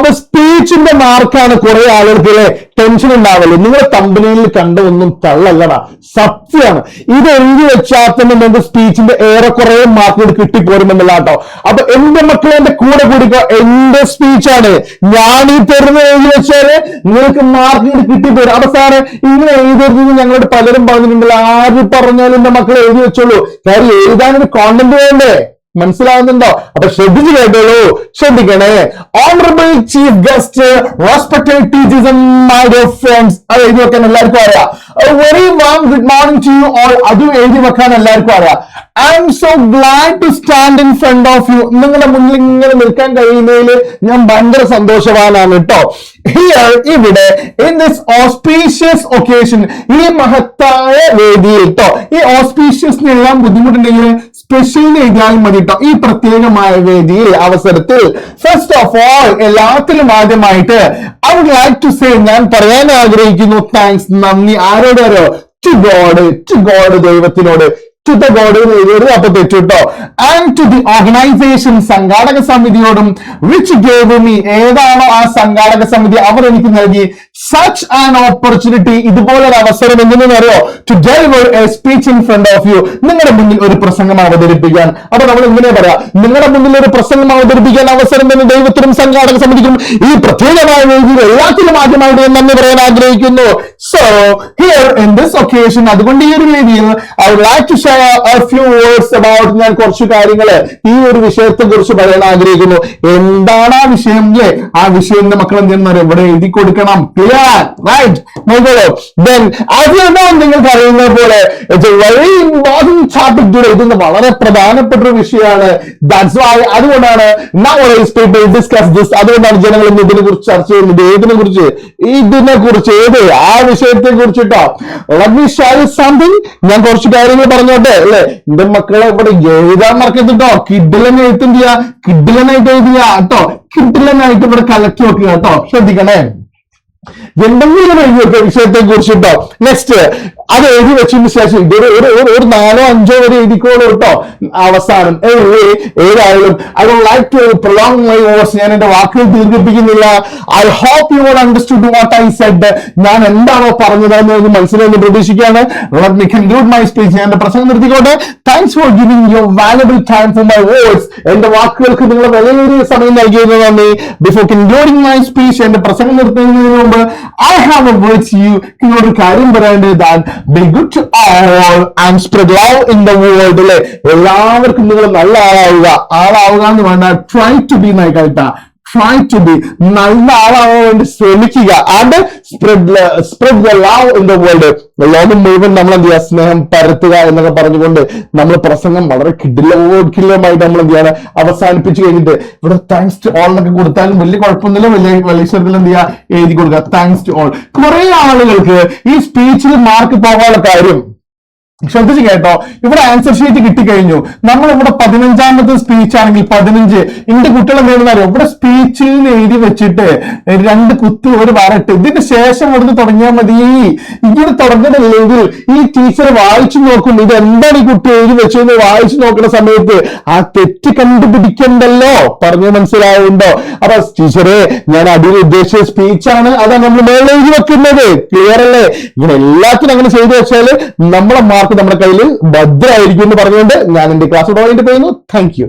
അപ്പൊ സ്പീച്ചിന്റെ മാർക്കാണ് കുറെ ആളുകൾക്ക് ടെൻഷൻ ഉണ്ടാവല്ലോ നിങ്ങളെ കമ്പനിയിൽ കണ്ട ഒന്നും തള്ളല്ലടാ. സത്യമാണ്. ഇത് എഴുതി വെച്ചാൽ തന്നെ നിങ്ങൾക്ക് സ്പീച്ചിന്റെ ഏറെക്കുറെ മാർക്ക് കിട്ടിപ്പോരുമെന്നല്ല കേട്ടോ അപ്പൊ എന്റെ മക്കളെ എന്റെ കൂടെ കൂടിക്കോ എന്റെ സ്പീച്ചാണ് ഞാൻ ഈ തരുന്ന എഴുതി വെച്ചാൽ നിങ്ങൾക്ക് മാർക്ക് കിട്ടിപ്പോരും അപ്പൊ സാറ് ഇങ്ങനെ എഴുതരുതെന്ന് ഞങ്ങളോട് പലരും പറഞ്ഞിട്ടുണ്ടല്ലോ ആര് പറഞ്ഞാലും എന്റെ മക്കളെ എഴുതി വെച്ചോളൂ. കാര്യം എഴുതാനൊരു കോണ്ടന്റ് വേണ്ടേ? മനസ്സിലാവുന്നുണ്ടോ? അപ്പൊ ശ്രദ്ധിച്ചു കേട്ടോളൂ. ശ്രദ്ധിക്കണേ. Honourable chief guest respected teachers and my dear friends അത് എഴുതി വെക്കാൻ എല്ലാവർക്കും അറിയാം. Very warm good morning to you all അതും എഴുതി വെക്കാൻ എല്ലാവർക്കും അറിയാം. I'm so glad to stand in front of you നിങ്ങളുടെ മുന്നിൽ ഇങ്ങനെ നിൽക്കാൻ കഴിയുന്നതിൽ ഞാൻ ഭയങ്കര സന്തോഷവാനാണ് കേട്ടോ. ഹിയർ ഇവിടെ ഇൻ ദിസ് ഓസ്പീഷ്യസ് ഒക്കേഷൻ ഈ മഹത്തായ വേദിയിൽ കേട്ടോ ഈ ഓസ്പീഷ്യസിന് എല്ലാം ബുദ്ധിമുട്ടുണ്ടെങ്കിൽ സ്പെഷ്യൽ എഴുതിയാൽ മതി കേട്ടോ ഈ പ്രത്യേകമായ വേദിയിൽ അവസരത്തിൽ ഫസ്റ്റ് ഓഫ് ഓൾ എല്ലാത്തിലും ആദ്യമായിട്ട് I would like to say ഞാൻ പറയാൻ ആഗ്രഹിക്കുന്നു. താങ്ക്സ് നന്ദി. ആരോട് ആരോ? ടു ഗോഡ് ടു ഗോഡ് ദൈവത്തിനോട്. ടു ദ ഗോഡ് അപ്പൊ തെറ്റു കേട്ടോ ആൻഡ് ടു ദി ഓർഗനൈസേഷൻ സംഘാടക സമിതിയോടും വിച്ച് ഗേവ് മീ ഏതാണോ ആ സംഘാടക സമിതി അവർ എനിക്ക് നൽകി. സച്ച് ആൻ ഓപ്പർച്യൂണിറ്റി ഇതുപോലൊരു അവസരം എന്തെന്ന് അറിയോ to deliver a speech in front of you നിങ്ങളുടെ മുന്നിൽ ഒരു പ്രസംഗം അവതരിപ്പിക്കാൻ. അപ്പൊ നമ്മൾ ഇങ്ങനെ പറയാം. നിങ്ങളുടെ മുന്നിൽ ഒരു പ്രസംഗം അവതരിപ്പിക്കാൻ അവസരം തന്നെ ദൈവത്തിനും സംഘാടക സമിതിക്കും ഈ പ്രത്യേകമായ വേദിയിൽ എല്ലാത്തിനും ആദ്യമായിട്ട് ഞാൻ നന്ദി പറയാൻ ആഗ്രഹിക്കുന്നു. So here in this occasion അതുകൊണ്ട് ഈ ഒരു വേദിയിൽ I would like to share a few words about ഞാൻ കുറച്ച് കാര്യങ്ങൾ ഈ ഒരു വിഷയത്തെ കുറിച്ച് പറയാൻ ആഗ്രഹിക്കുന്നു. എന്താണ് ആ വിഷയം? ആ വിഷയം എന്ത് ചെയ്യുന്നത് ഇവിടെ എഴുതി കൊടുക്കണം? ക്ലിയർ റൈറ്റ് നോക്കൂ ദെൻ അത് നിങ്ങൾക്ക് അറിയുന്ന പോലെ വെരി ഇതൊന്ന് വളരെ പ്രധാനപ്പെട്ട ഒരു വിഷയമാണ് അതുകൊണ്ടാണ് ഡിസ്കസ് ദിസ് അതുകൊണ്ടാണ് ജനങ്ങൾ ഇന്ന് ഇതിനെ കുറിച്ച് ചർച്ച ചെയ്യുന്നത്. ഏതിനെ കുറിച്ച് ഇതിനെ കുറിച്ച് ഏത് ആ വിഷയത്തെ കുറിച്ചിട്ടോ സംതിങ് ഞാൻ കുറച്ച് കാര്യങ്ങൾ പറഞ്ഞോട്ടെ അല്ലെ? എന്റെ മക്കളെ ഇവിടെ എഴുതാൻ മറക്കത്തിട്ടോ കിഡിലൻ എഴുത്തിന്റെ കിഡിലനായിട്ട് എഴുതിയ കേട്ടോ കിഡിലനായിട്ട് ഇവിടെ കലക്കി വെക്കുക കേട്ടോ ശ്രദ്ധിക്കണേ. എന്തെങ്കിലും വിഷയത്തെ കുറിച്ചിട്ടോ നെക്സ്റ്റ് അത് എഴുതി വെച്ചതിന് ശേഷം ഇതൊരു ഒരു ഒരു- നാലോ അഞ്ചോ വരെ എഴുതിക്കോളൂ കേട്ടോ. അവസാനം. ഏതായാലും I would like to prolong my words ഞാൻ എന്റെ വാക്കുകൾ ദീർഘിപ്പിക്കുന്നില്ല. I hope you would understood what I said ഞാൻ എന്താണോ പറഞ്ഞതെന്ന് ഒന്ന് മനസ്സിലായെന്ന് പ്രതീക്ഷിക്കുകയാണ്. My speech conclude my speech. ഞാൻ എന്റെ പ്രസംഗം നിർത്തിക്കോട്ടെ. Thanks for giving your valuable time for my words എന്റെ വാക്കുകൾക്ക് നിങ്ങൾ വിലയേറിയ സമയം നൽകിയത് നന്ദി. ബിഫോർ കൺക്ലൂഡിംഗ് മൈ സ്പീച്ച് എന്റെ പ്രസംഗം നിർത്തുന്നതിന് മുമ്പ് I have a words you നിങ്ങളോട് ഒരു കാര്യം പറയേണ്ടത് that be good to all and spread love in the world അല്ലെ? എല്ലാവർക്കും നിങ്ങൾ നല്ല ആളാവുക. ആളാവുക എന്ന് വേണ്ട ട്രൈ ടു ബി മൈ കേട്ടാ ട്രൈ ടു ബി നല്ല ആളാവാൻ വേണ്ടി ശ്രമിക്കുക and spread the love in the world ലോകം മുഴുവൻ നമ്മൾ എന്ത് ചെയ്യുക സ്നേഹം പരത്തുക എന്നൊക്കെ പറഞ്ഞുകൊണ്ട് നമ്മൾ പ്രസംഗം വളരെ കിഡിലോക്കില്ലമായിട്ട് നമ്മൾ എന്ത് ചെയ്യാണ് അവസാനിപ്പിച്ചു കഴിഞ്ഞിട്ട് ഇവിടെ താങ്ക്സ് ടു ഓൾ എന്നൊക്കെ കൊടുത്താലും വലിയ കുഴപ്പമൊന്നുമില്ല. വലിയ വലിയ എന്ത് ചെയ്യുക എഴുതി കൊടുക്കുക. താങ്ക്സ് ടു ഓൾ കുറെ ആളുകൾക്ക് ഈ സ്പീച്ചിൽ മാർക്ക് പോകാനുള്ള കാര്യം ശ്രദ്ധിച്ച് കേട്ടോ. ഇവിടെ ആൻസർ ഷീറ്റ് കിട്ടിക്കഴിഞ്ഞു. നമ്മൾ ഇവിടെ പതിനഞ്ചാമത്തെ സ്പീച്ച് ആണെങ്കിൽ പതിനഞ്ച്. എന്റെ കുട്ടികൾ എന്തെങ്കിലും ഇവിടെ സ്പീച്ചിൽ എഴുതി വെച്ചിട്ട് രണ്ട് കുത്ത് ഒരു വരട്ട് ഇതിന് ശേഷം ഇവിടുന്ന് തുടങ്ങിയാൽ മതി. ഇങ്ങനെ തുടങ്ങുന്നില്ലെങ്കിൽ ഈ ടീച്ചർ വായിച്ചു നോക്കും. ഇത് എന്താണ് ഈ കുട്ടി എഴുതി വെച്ചതെന്ന് വായിച്ചു നോക്കുന്ന സമയത്ത് ആ തെറ്റ് കണ്ടുപിടിക്കണ്ടല്ലോ? പറഞ്ഞു മനസ്സിലാവുണ്ടോ? അപ്പൊ ടീച്ചറെ ഞാൻ അടിയിൽ ഉദ്ദേശിച്ച സ്പീച്ചാണ് അതാണ് നമ്മൾ മേളെഴുതി വെക്കുന്നത്. ക്ലിയർ അല്ലേ? ഇങ്ങനെ എല്ലാത്തിനും അങ്ങനെ ചെയ്തു വെച്ചാൽ നമ്മളെ മാർക്ക് നമ്മുടെ കയ്യിൽ ഭദ്രമായിരിക്കും എന്ന് പറഞ്ഞുകൊണ്ട് ഞാൻ എന്റെ ക്ലാസ് തുടങ്ങിയിട്ട് പോയിരുന്നു താങ്ക് യു